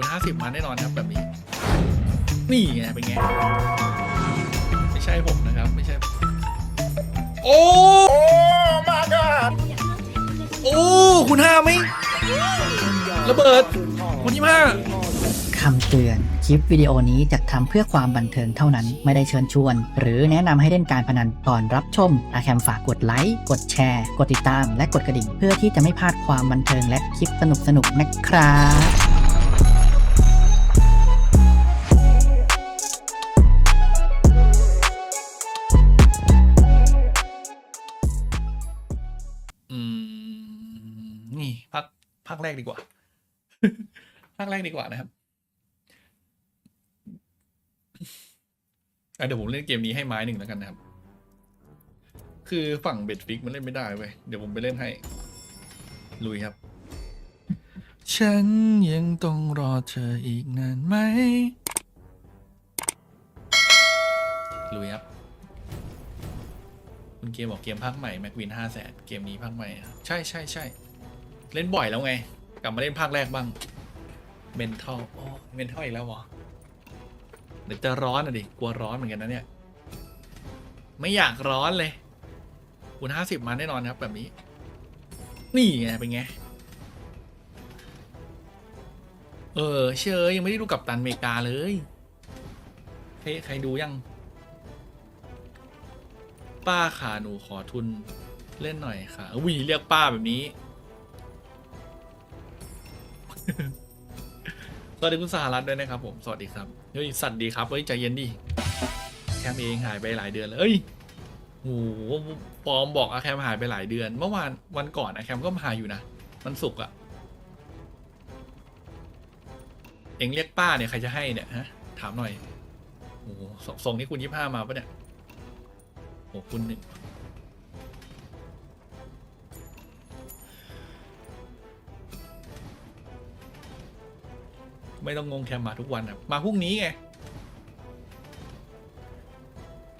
คูณห้าสิบมาแน่นอนครับแบบนี้ นี่ไงเป็นไง ไม่ใช่ผมนะครับ ไม่ใช่ โอ้มาดโอ้คุณห้าไหมระเบิดคุณยี่ห้าคำเตือน คลิปวิดีโอนี้จัดทำเพื่อความบันเทิงเท่านั้น ไม่ได้เชิญชวน หรือแนะนำให้เล่นการพนันก่อนรับชม อาแคมฝากกดไลค์ กดแชร์ กดติดตาม และกดกระดิ่ง เพื่อที่จะไม่พลาดความบันเทิงและคลิปสนุกๆนะครับ พักแรกดีกว่าพักแรกดีกว่านะครับเดี๋ยวผมเล่นเกมนี้ให้ไม้หนึ่งแล้วกันนะครับ คือฝั่งเบ็ดฟิกมันเล่นไม่ได้เว้ย เดี๋ยวผมไปเล่นให้ ลุยครับ ฉันยังต้องรอเธออีกนานไหม ลุยครับ คุณเกมบอกเกมภาคใหม่แม็กวินห้าแสนเกมนี้ภาคใหม่อะใช่ใช่ใช่ เล่นบ่อยแล้วไง กลับมาเล่นภาคแรกบ้างเมนทัลโอ้เมนทัลอีกแล้วเหรอเดี๋ยวจะร้อนอะดิกลัวร้อนเหมือนกันนะเนี่ย ไม่อยากร้อนเลยคูณห้าสิบมาแน่นอนครับ แบบนี้ นี่ไงเป็นไง เออ เชยยังไม่ได้ดูกับตันอเมริกาเลยใครใครดูยัง ป้าค่ะหนูขอทุนเล่นหน่อยค่ะวีเรียกป้าแบบนี้ สวัสดีคุณสหรัฐด้วยนะครับผมสวัสดีครับเฮ้ยสัตว์ดีครับเฮ้ยใจเย็นดิแคมเองหายไปหลายเดือนเลยเอ้ยโหปอมบอกอาแคมหายไปหลายเดือน เมื่อวานวันก่อนอาแคมก็มาหาอยู่นะมันสุกอะเอ็งเรียกป้าเนี่ยใครจะให้เนี่ยฮะถามหน่อยโอ้โหส่งนี่คุณยี่ห้ามาปะเนี่ยโอ้คุณ ไม่ต้องงงแคมมาทุกวันครับมาพรุ่งนี้ไง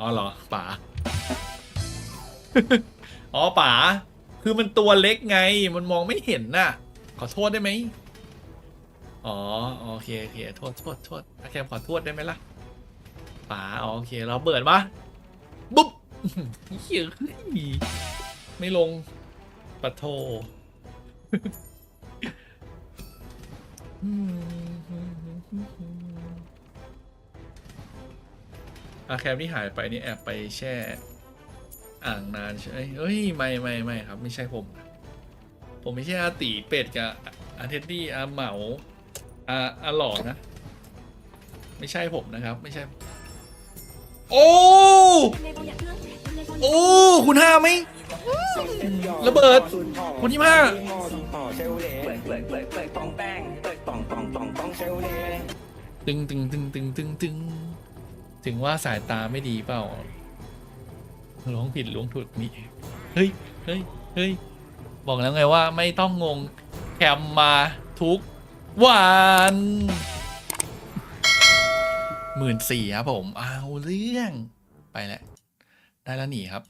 อ๋อเหรอป๋า อ๋อป๋า คือมันตัวเล็กไง มันมองไม่เห็นน่ะ ขอโทษได้ไหม อ๋อ โอเคโอเคโทษโทษโทษอาแคมขอโทษได้ไหมล่ะป๋าอ๋อโอเค เราเบิดปะบุ๊บเหี้ยเฮ้ยไม่ลงปะโท อาแคมที่หายไปนี่แอบไปแช่ อ่างนานใช่ไหมเอ้ยไม่ไม่ไม่ครับ ไม่ใช่ผม ผมไม่ใช่อาตีเป็ดกับอาเทดดี้อาเหมาอาอาหล่อนะ ไม่ใช่ผมนะครับ ไม่ใช่ โอ้โอ้คุณห้าไหมระเบิดคุณยี่ห้าตึงตึงตึงตึงตึงตึง ถึงว่าสายตาไม่ดีเปล่าร้องผิดลวงถูกนี่เฮ้ยเฮ้ยเฮ้ยบอกแล้วไงว่าไม่ต้องงงแคมมาทุกวันหมื่นสี่ครับผมเอาเรื่องไปแล้วได้แล้วหนีครับ